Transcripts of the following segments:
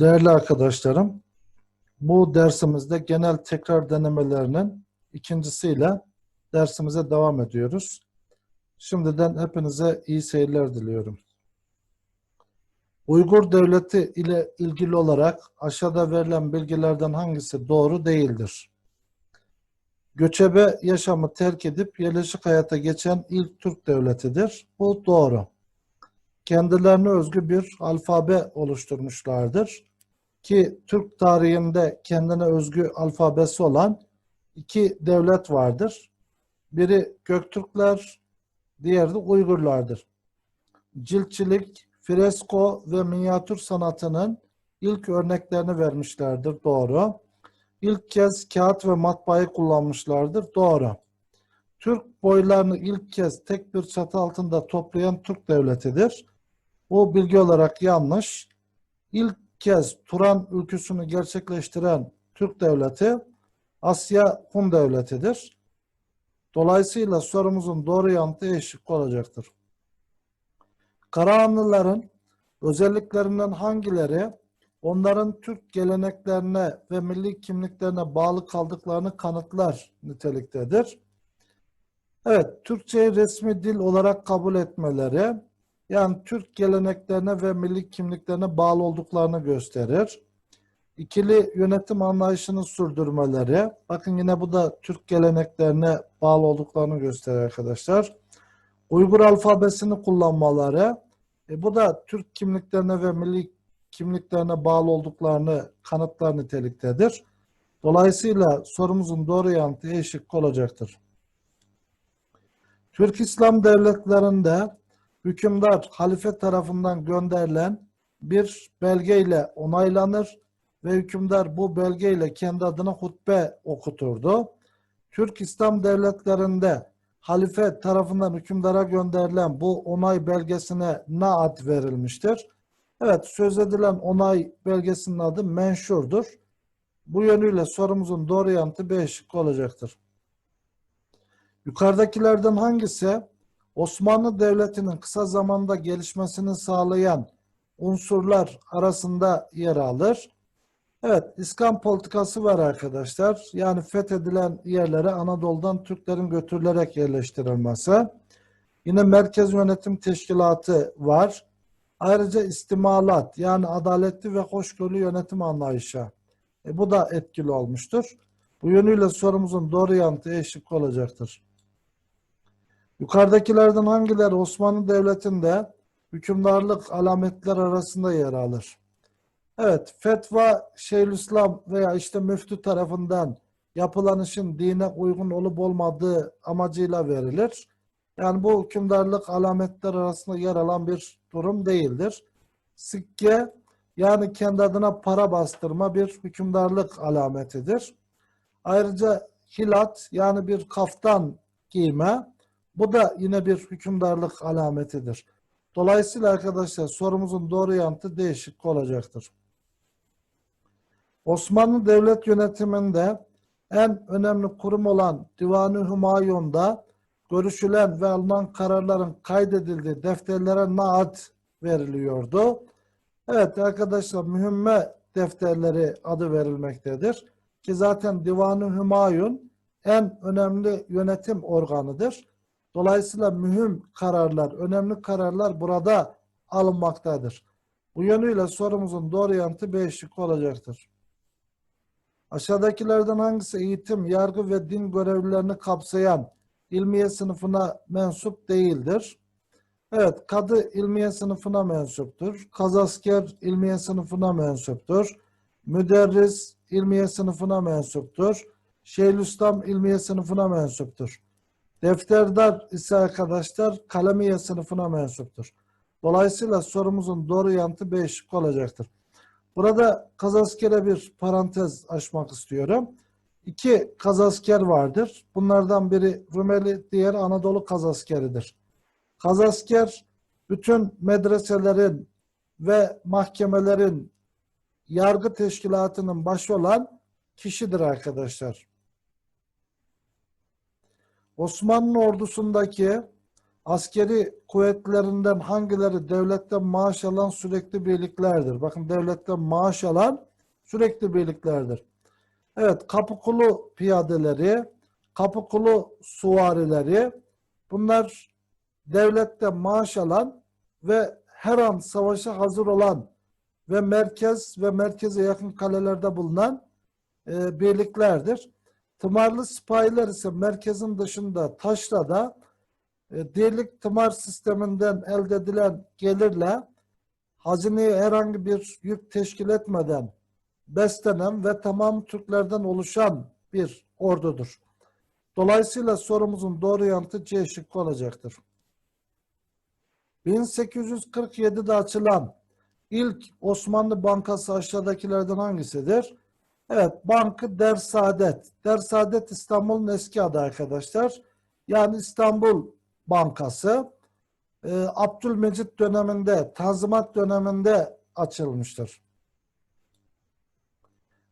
Değerli arkadaşlarım, bu dersimizde genel tekrar denemelerinin ikincisiyle dersimize devam ediyoruz. Şimdiden hepinize iyi seyirler diliyorum. Uygur Devleti ile ilgili olarak aşağıda verilen bilgilerden hangisi doğru değildir? Göçebe yaşamı terk edip yerleşik hayata geçen ilk Türk devletidir. Bu doğru kendilerine özgü bir alfabe oluşturmuşlardır. Ki Türk tarihinde kendine özgü alfabesi olan iki devlet vardır. Biri Göktürkler, diğeri de Uygurlardır. Ciltçilik, fresko ve minyatür sanatının ilk örneklerini vermişlerdir. Doğru. İlk kez kağıt ve matbaayı kullanmışlardır. Doğru. Türk boylarını ilk kez tek bir çatı altında toplayan Türk devletidir. Bu bilgi olarak yanlış. İlk kez Turan ülküsünü gerçekleştiren Türk devleti Asya Hun devletidir. Dolayısıyla sorumuzun doğru yanıtı eşlik olacaktır. Karahanlıların özelliklerinden hangileri onların Türk geleneklerine ve milli kimliklerine bağlı kaldıklarını kanıtlar niteliktedir. Evet, Türkçeyi resmi dil olarak kabul etmeleri, yani Türk geleneklerine ve milli kimliklerine bağlı olduklarını gösterir. İkili yönetim anlayışını sürdürmeleri, bakın yine bu da Türk geleneklerine bağlı olduklarını gösterir arkadaşlar. Uygur alfabesini kullanmaları, e, bu da Türk kimliklerine ve milli kimliklerine bağlı olduklarını kanıtlar niteliktedir. Dolayısıyla sorumuzun doğru yanıtı eşit olacaktır. Türk İslam devletlerinde hükümdar halife tarafından gönderilen bir belgeyle onaylanır ve hükümdar bu belgeyle kendi adına hutbe okuturdu. Türk İslam devletlerinde halife tarafından hükümdara gönderilen bu onay belgesine ne ad verilmiştir? Evet söz edilen onay belgesinin adı menşurdur. Bu yönüyle sorumuzun doğru yanıtı B şıkkı olacaktır. Yukarıdakilerden hangisi Osmanlı Devleti'nin kısa zamanda gelişmesini sağlayan unsurlar arasında yer alır? Evet, İskan politikası var arkadaşlar. Yani fethedilen yerlere Anadolu'dan Türklerin götürülerek yerleştirilmesi. Yine Merkez Yönetim Teşkilatı var. Ayrıca istimalat yani adaletli ve hoşgörülü yönetim anlayışı. E, bu da etkili olmuştur. Bu yönüyle sorumuzun doğru yanıtı eşlik olacaktır. Yukarıdakilerden hangileri Osmanlı Devleti'nde hükümdarlık alametler arasında yer alır? Evet, fetva Şeyhülislam veya işte müftü tarafından yapılan işin dine uygun olup olmadığı amacıyla verilir. Yani bu hükümdarlık alametler arasında yer alan bir durum değildir. Sikke yani kendi adına para bastırma bir hükümdarlık alametidir. Ayrıca hilat yani bir kaftan giyme bu da yine bir hükümdarlık alametidir. Dolayısıyla arkadaşlar sorumuzun doğru yanıtı değişik olacaktır. Osmanlı devlet yönetiminde en önemli kurum olan Divan-ı Hümayun'da görüşülen ve alınan kararların kaydedildiği defterlere naat veriliyordu. Evet arkadaşlar mühimme defterleri adı verilmektedir. Ki zaten Divan-ı Hümayun en önemli yönetim organıdır. Dolayısıyla mühim kararlar, önemli kararlar burada alınmaktadır. Bu yönüyle sorumuzun doğru yanıtı B şıkkı olacaktır. Aşağıdakilerden hangisi eğitim, yargı ve din görevlilerini kapsayan ilmiye sınıfına mensup değildir? Evet, kadı ilmiye sınıfına mensuptur. Kazasker ilmiye sınıfına mensuptur. Müderris ilmiye sınıfına mensuptur. Şeyhülislam ilmiye sınıfına mensuptur. Defterdar ise arkadaşlar kalemiye sınıfına mensuptur. Dolayısıyla sorumuzun doğru yanıtı B şıkkı olacaktır. Burada kazaskere bir parantez açmak istiyorum. İki kazasker vardır. Bunlardan biri Rumeli, diğer Anadolu kazaskeridir. Kazasker bütün medreselerin ve mahkemelerin yargı teşkilatının başı olan kişidir arkadaşlar. Osmanlı ordusundaki askeri kuvvetlerinden hangileri devletten maaş alan sürekli birliklerdir? Bakın devletten maaş alan sürekli birliklerdir. Evet, kapıkulu piyadeleri, kapıkulu suvarileri bunlar devletten maaş alan ve her an savaşa hazır olan ve merkez ve merkeze yakın kalelerde bulunan e, birliklerdir. Tımarlı sipahiler ise merkezin dışında taşrada e, dirlik tımar sisteminden elde edilen gelirle hazineye herhangi bir yük teşkil etmeden beslenen ve tamam Türklerden oluşan bir ordudur. Dolayısıyla sorumuzun doğru yanıtı C şıkkı olacaktır. 1847'de açılan ilk Osmanlı Bankası aşağıdakilerden hangisidir? Evet, Bankı Dersaadet. Dersaadet İstanbul'un eski adı arkadaşlar. Yani İstanbul Bankası e, Abdülmecit döneminde, Tanzimat döneminde açılmıştır.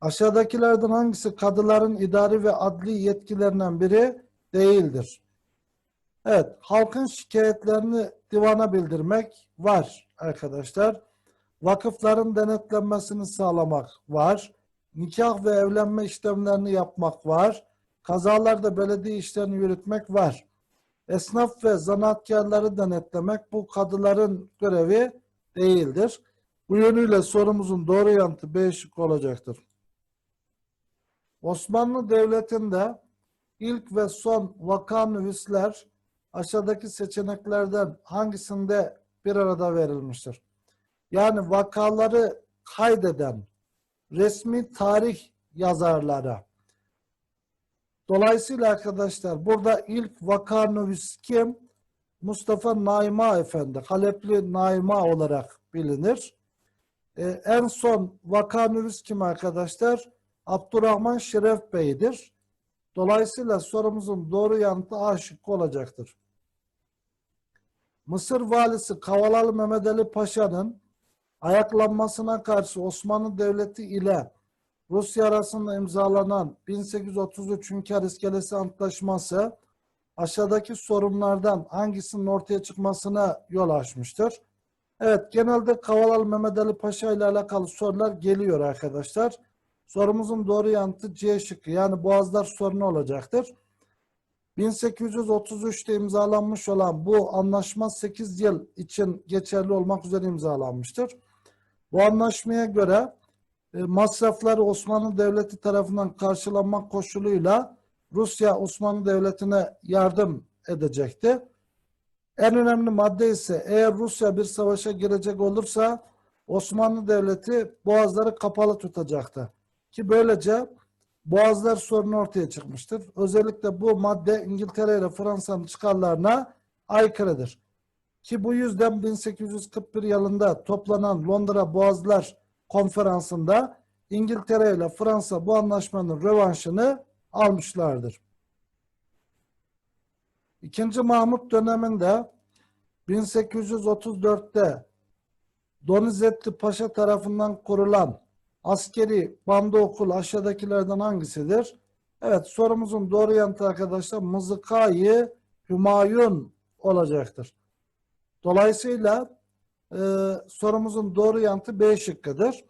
Aşağıdakilerden hangisi kadıların idari ve adli yetkilerinden biri değildir? Evet, halkın şikayetlerini divana bildirmek var arkadaşlar. Vakıfların denetlenmesini sağlamak var. Nikah ve evlenme işlemlerini yapmak var. Kazalarda belediye işlerini yürütmek var. Esnaf ve zanaatkarları denetlemek bu kadıların görevi değildir. Bu yönüyle sorumuzun doğru yanıtı B olacaktır. Osmanlı Devleti'nde ilk ve son vaka nüvisler aşağıdaki seçeneklerden hangisinde bir arada verilmiştir? Yani vakaları kaydeden resmi tarih yazarları. Dolayısıyla arkadaşlar burada ilk vaka nüvis kim? Mustafa Naima Efendi, Halepli Naima olarak bilinir. Ee, en son vaka nüvis kim arkadaşlar? Abdurrahman Şeref Bey'dir. Dolayısıyla sorumuzun doğru yanıtı A şıkkı olacaktır. Mısır valisi Kavalalı Mehmet Ali Paşa'nın ayaklanmasına karşı Osmanlı Devleti ile Rusya arasında imzalanan 1833 Hünkar İskelesi Antlaşması aşağıdaki sorunlardan hangisinin ortaya çıkmasına yol açmıştır? Evet, genelde Kavalalı Mehmet Ali Paşa ile alakalı sorular geliyor arkadaşlar. Sorumuzun doğru yanıtı C şıkkı yani Boğazlar sorunu olacaktır. 1833'te imzalanmış olan bu anlaşma 8 yıl için geçerli olmak üzere imzalanmıştır. Bu anlaşmaya göre e, masrafları Osmanlı Devleti tarafından karşılanmak koşuluyla Rusya Osmanlı Devleti'ne yardım edecekti. En önemli madde ise eğer Rusya bir savaşa girecek olursa Osmanlı Devleti boğazları kapalı tutacaktı. Ki böylece boğazlar sorunu ortaya çıkmıştır. Özellikle bu madde İngiltere ile Fransa'nın çıkarlarına aykırıdır. Ki bu yüzden 1841 yılında toplanan Londra Boğazlar Konferansı'nda İngiltere ile Fransa bu anlaşmanın rövanşını almışlardır. İkinci Mahmut döneminde 1834'te Donizetti Paşa tarafından kurulan askeri banda okul aşağıdakilerden hangisidir? Evet sorumuzun doğru yanıtı arkadaşlar Mızıkayı Hümayun olacaktır. Dolayısıyla e, sorumuzun doğru yanıtı B şıkkıdır.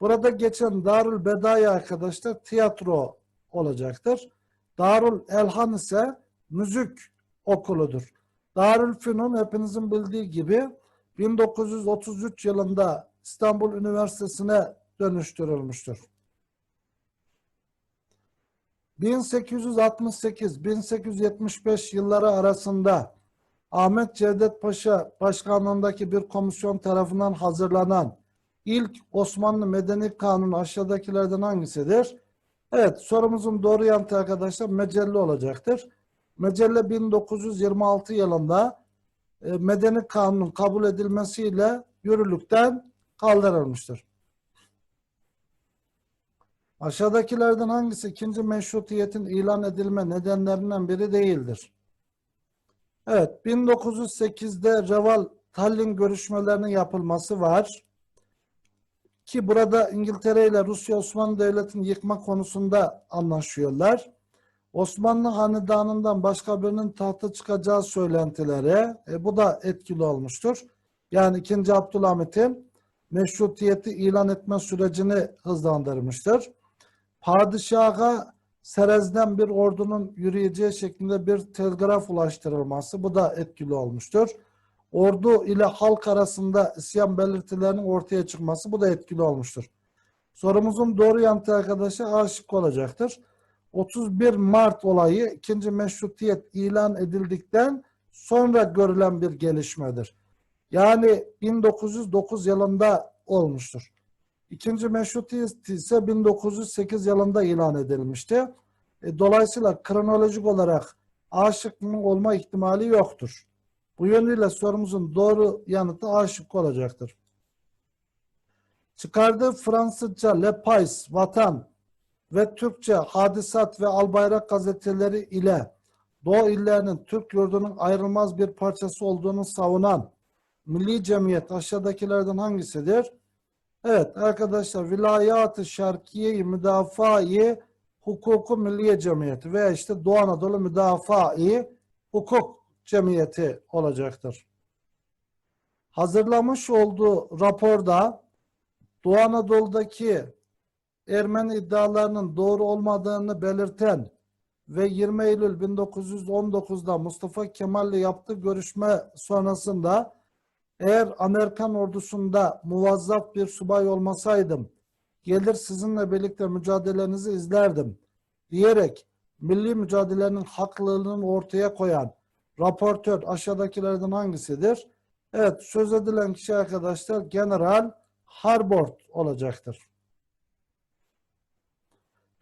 Burada geçen Darül Bedaya arkadaşlar tiyatro olacaktır. Darül Elhan ise müzik okuludur. Darül Fünun hepinizin bildiği gibi 1933 yılında İstanbul Üniversitesi'ne dönüştürülmüştür. 1868-1875 yılları arasında Ahmet Cevdet Paşa başkanlığındaki bir komisyon tarafından hazırlanan ilk Osmanlı Medeni Kanunu aşağıdakilerden hangisidir? Evet sorumuzun doğru yanıtı arkadaşlar Mecelle olacaktır. Mecelle 1926 yılında e, Medeni Kanunun kabul edilmesiyle yürürlükten kaldırılmıştır. Aşağıdakilerden hangisi ikinci meşrutiyetin ilan edilme nedenlerinden biri değildir? Evet, 1908'de Reval Tallinn görüşmelerinin yapılması var. Ki burada İngiltere ile Rusya Osmanlı Devleti'ni yıkma konusunda anlaşıyorlar. Osmanlı hanedanından başka birinin tahta çıkacağı söylentileri e, bu da etkili olmuştur. Yani 2. Abdülhamit'in meşrutiyeti ilan etme sürecini hızlandırmıştır. Padişaha Serez'den bir ordunun yürüyeceği şeklinde bir telgraf ulaştırılması bu da etkili olmuştur. Ordu ile halk arasında isyan belirtilerinin ortaya çıkması bu da etkili olmuştur. Sorumuzun doğru yanıtı arkadaşlar aşık olacaktır. 31 Mart olayı ikinci meşrutiyet ilan edildikten sonra görülen bir gelişmedir. Yani 1909 yılında olmuştur. İkinci meşrutiyet ise 1908 yılında ilan edilmişti. E, Dolayısıyla kronolojik olarak A şıkkının olma ihtimali yoktur. Bu yönüyle sorumuzun doğru yanıtı A şıkkı olacaktır. Çıkardığı Fransızca Le Pais, Vatan ve Türkçe Hadisat ve Albayrak gazeteleri ile Doğu illerinin Türk yurdunun ayrılmaz bir parçası olduğunu savunan Milli Cemiyet aşağıdakilerden hangisidir? Evet arkadaşlar Vilayat-ı Şarkiye-i Müdafaa-i Hukuku Milliye Cemiyeti veya işte Doğu Anadolu Müdafaa-i Hukuk Cemiyeti olacaktır. Hazırlamış olduğu raporda Doğu Anadolu'daki Ermeni iddialarının doğru olmadığını belirten ve 20 Eylül 1919'da Mustafa Kemal'le yaptığı görüşme sonrasında eğer Amerikan ordusunda muvazzaf bir subay olmasaydım, gelir sizinle birlikte mücadelenizi izlerdim diyerek milli mücadelenin haklılığını ortaya koyan raportör aşağıdakilerden hangisidir? Evet, söz edilen kişi arkadaşlar General Harbord olacaktır.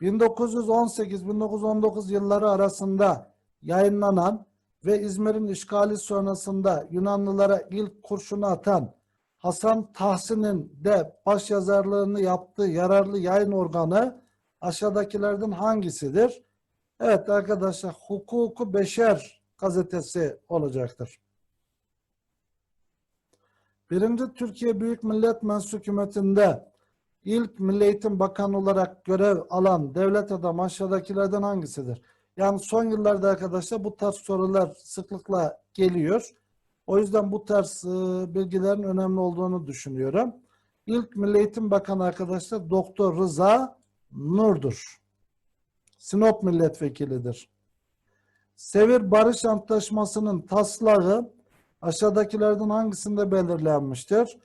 1918-1919 yılları arasında yayınlanan ve İzmir'in işgali sonrasında Yunanlılara ilk kurşunu atan Hasan Tahsin'in de başyazarlığını yaptığı yararlı yayın organı aşağıdakilerden hangisidir? Evet arkadaşlar Hukuku Beşer gazetesi olacaktır. Birinci Türkiye Büyük Millet Meclisi hükümetinde ilk Milli Eğitim Bakanı olarak görev alan devlet adamı aşağıdakilerden hangisidir? Yani son yıllarda arkadaşlar bu tarz sorular sıklıkla geliyor. O yüzden bu tarz e, bilgilerin önemli olduğunu düşünüyorum. İlk Milli Eğitim Bakanı arkadaşlar Doktor Rıza Nur'dur. Sinop milletvekilidir. Sevir Barış Antlaşması'nın taslağı aşağıdakilerden hangisinde belirlenmiştir?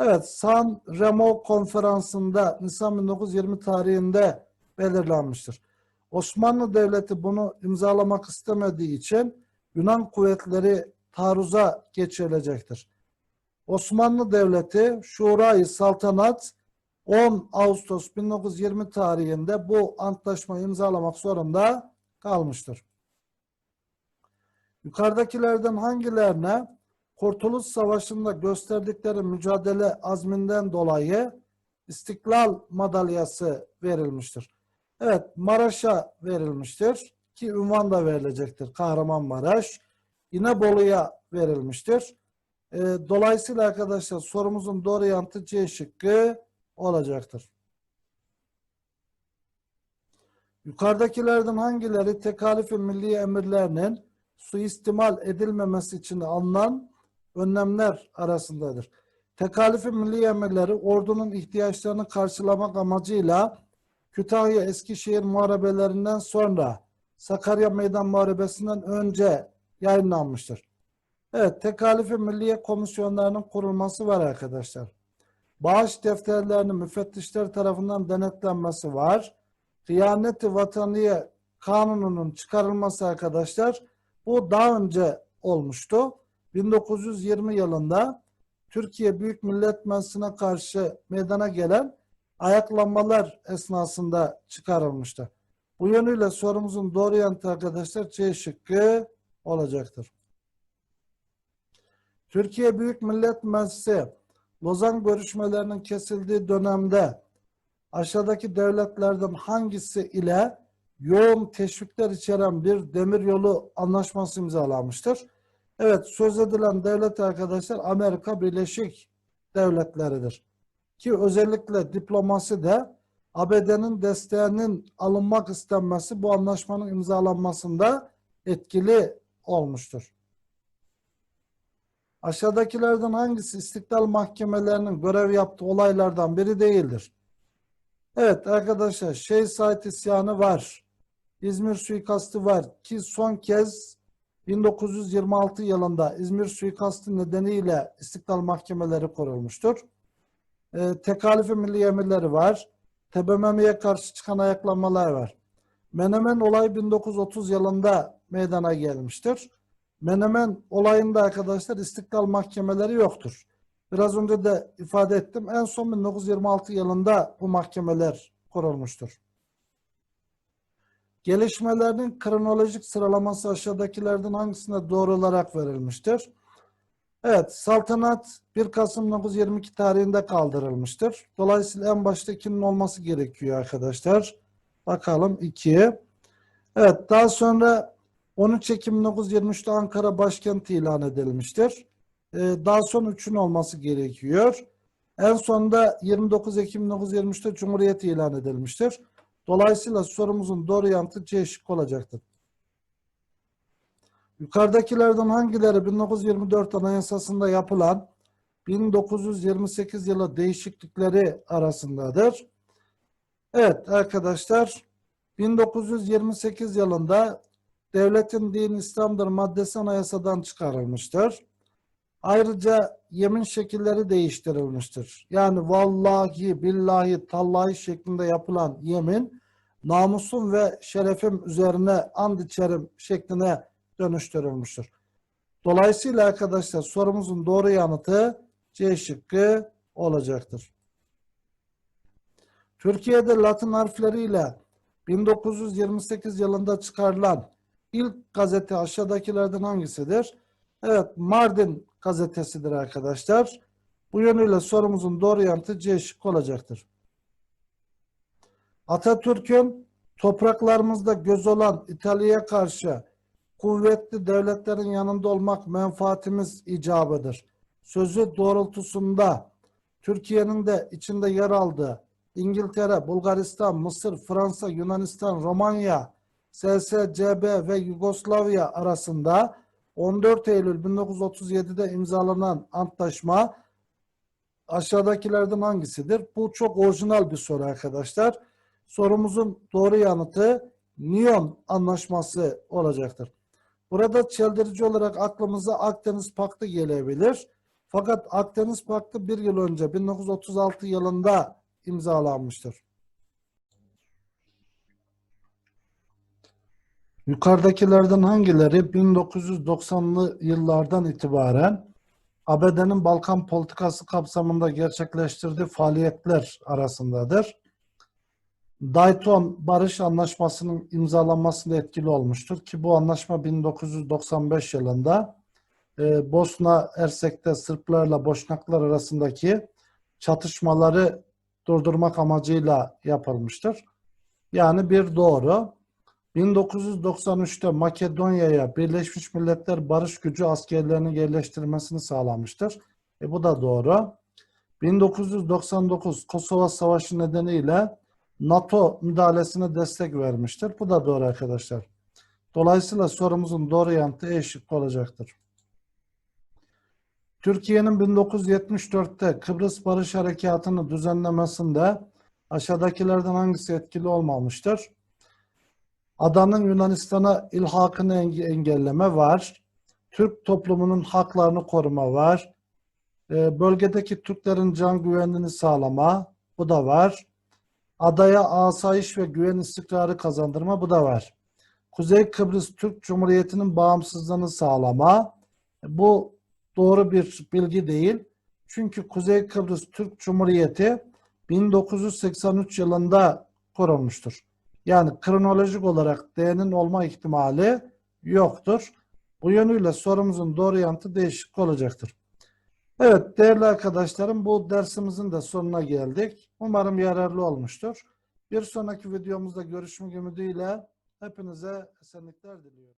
Evet, San Remo konferansında Nisan 1920 tarihinde belirlenmiştir. Osmanlı Devleti bunu imzalamak istemediği için Yunan kuvvetleri taarruza geçirilecektir. Osmanlı Devleti Şurayı Saltanat 10 Ağustos 1920 tarihinde bu antlaşmayı imzalamak zorunda kalmıştır. Yukarıdakilerden hangilerine Kurtuluş Savaşı'nda gösterdikleri mücadele azminden dolayı İstiklal Madalyası verilmiştir. Evet Maraş'a verilmiştir ki ünvan da verilecektir Kahramanmaraş. İnebolu'ya verilmiştir. E, dolayısıyla arkadaşlar sorumuzun doğru yanıtı C şıkkı olacaktır. Yukarıdakilerden hangileri tekalifi milli emirlerinin suistimal edilmemesi için alınan önlemler arasındadır? Tekalifi milli emirleri ordunun ihtiyaçlarını karşılamak amacıyla Kütahya Eskişehir muharebelerinden sonra Sakarya Meydan Muharebesi'nden önce yayınlanmıştır. Evet, tekalifi milliye komisyonlarının kurulması var arkadaşlar. Bağış defterlerinin müfettişler tarafından denetlenmesi var. Hıyaneti Vataniye kanununun çıkarılması arkadaşlar bu daha önce olmuştu. 1920 yılında Türkiye Büyük Millet Meclisi'ne karşı meydana gelen ayaklanmalar esnasında çıkarılmıştı. Bu yönüyle sorumuzun doğru yanıtı arkadaşlar C şıkkı olacaktır. Türkiye Büyük Millet Meclisi Lozan görüşmelerinin kesildiği dönemde aşağıdaki devletlerden hangisi ile yoğun teşvikler içeren bir demiryolu anlaşması imzalanmıştır? Evet söz edilen devlet arkadaşlar Amerika Birleşik Devletleri'dir. Ki özellikle diplomasi de ABD'nin desteğinin alınmak istenmesi bu anlaşmanın imzalanmasında etkili olmuştur. Aşağıdakilerden hangisi istiklal mahkemelerinin görev yaptığı olaylardan biri değildir? Evet arkadaşlar Şeyh Said isyanı var. İzmir suikastı var ki son kez 1926 yılında İzmir suikastı nedeniyle istiklal mahkemeleri kurulmuştur. Ee, tekalifi milli emirleri var. TBMM'ye karşı çıkan ayaklanmalar var. Menemen olayı 1930 yılında meydana gelmiştir. Menemen olayında arkadaşlar istiklal mahkemeleri yoktur. Biraz önce de ifade ettim. En son 1926 yılında bu mahkemeler kurulmuştur. Gelişmelerinin kronolojik sıralaması aşağıdakilerden hangisine doğru olarak verilmiştir? Evet, saltanat 1 Kasım 1922 tarihinde kaldırılmıştır. Dolayısıyla en başta 2'nin olması gerekiyor arkadaşlar. Bakalım 2. Evet, daha sonra 13 Ekim 1923'te Ankara başkent ilan edilmiştir. Ee, daha sonra 3'ün olması gerekiyor. En sonunda 29 Ekim 1923'te Cumhuriyet ilan edilmiştir. Dolayısıyla sorumuzun doğru yanıtı C şıkkı olacaktır. Yukarıdakilerden hangileri 1924 Anayasası'nda yapılan 1928 yılı değişiklikleri arasındadır? Evet arkadaşlar 1928 yılında devletin din İslam'dır maddesi anayasadan çıkarılmıştır. Ayrıca yemin şekilleri değiştirilmiştir. Yani vallahi, billahi, tallahi şeklinde yapılan yemin namusum ve şerefim üzerine and içerim şekline dönüştürülmüştür. Dolayısıyla arkadaşlar sorumuzun doğru yanıtı C şıkkı olacaktır. Türkiye'de Latin harfleriyle 1928 yılında çıkarılan ilk gazete aşağıdakilerden hangisidir? Evet, Mardin gazetesidir arkadaşlar. Bu yönüyle sorumuzun doğru yanıtı C şıkkı olacaktır. Atatürk'ün topraklarımızda göz olan İtalya'ya karşı kuvvetli devletlerin yanında olmak menfaatimiz icabıdır. Sözü doğrultusunda Türkiye'nin de içinde yer aldığı İngiltere, Bulgaristan, Mısır, Fransa, Yunanistan, Romanya, SSCB ve Yugoslavya arasında 14 Eylül 1937'de imzalanan antlaşma aşağıdakilerden hangisidir? Bu çok orijinal bir soru arkadaşlar. Sorumuzun doğru yanıtı Nyon Anlaşması olacaktır. Burada çeldirici olarak aklımıza Akdeniz Paktı gelebilir. Fakat Akdeniz Paktı bir yıl önce 1936 yılında imzalanmıştır. Yukarıdakilerden hangileri 1990'lı yıllardan itibaren ABD'nin Balkan politikası kapsamında gerçekleştirdiği faaliyetler arasındadır? Dayton Barış Anlaşması'nın imzalanmasında etkili olmuştur ki bu anlaşma 1995 yılında e, Bosna Ersek'te Sırplarla Boşnaklar arasındaki çatışmaları durdurmak amacıyla yapılmıştır. Yani bir doğru. 1993'te Makedonya'ya Birleşmiş Milletler Barış Gücü askerlerini yerleştirmesini sağlamıştır. E bu da doğru. 1999 Kosova Savaşı nedeniyle NATO müdahalesine destek vermiştir. Bu da doğru arkadaşlar. Dolayısıyla sorumuzun doğru yanıtı E şıkkı olacaktır. Türkiye'nin 1974'te Kıbrıs Barış Harekatı'nı düzenlemesinde aşağıdakilerden hangisi etkili olmamıştır? Adanın Yunanistan'a ilhakını engelleme var. Türk toplumunun haklarını koruma var. Ee, bölgedeki Türklerin can güvenliğini sağlama. Bu da var. Adaya asayiş ve güven istikrarı kazandırma. Bu da var. Kuzey Kıbrıs Türk Cumhuriyeti'nin bağımsızlığını sağlama. Bu doğru bir bilgi değil. Çünkü Kuzey Kıbrıs Türk Cumhuriyeti 1983 yılında kurulmuştur. Yani kronolojik olarak D'nin olma ihtimali yoktur. Bu yönüyle sorumuzun doğru yanıtı değişik olacaktır. Evet değerli arkadaşlarım bu dersimizin de sonuna geldik. Umarım yararlı olmuştur. Bir sonraki videomuzda görüşmek ümidiyle hepinize esenlikler diliyorum.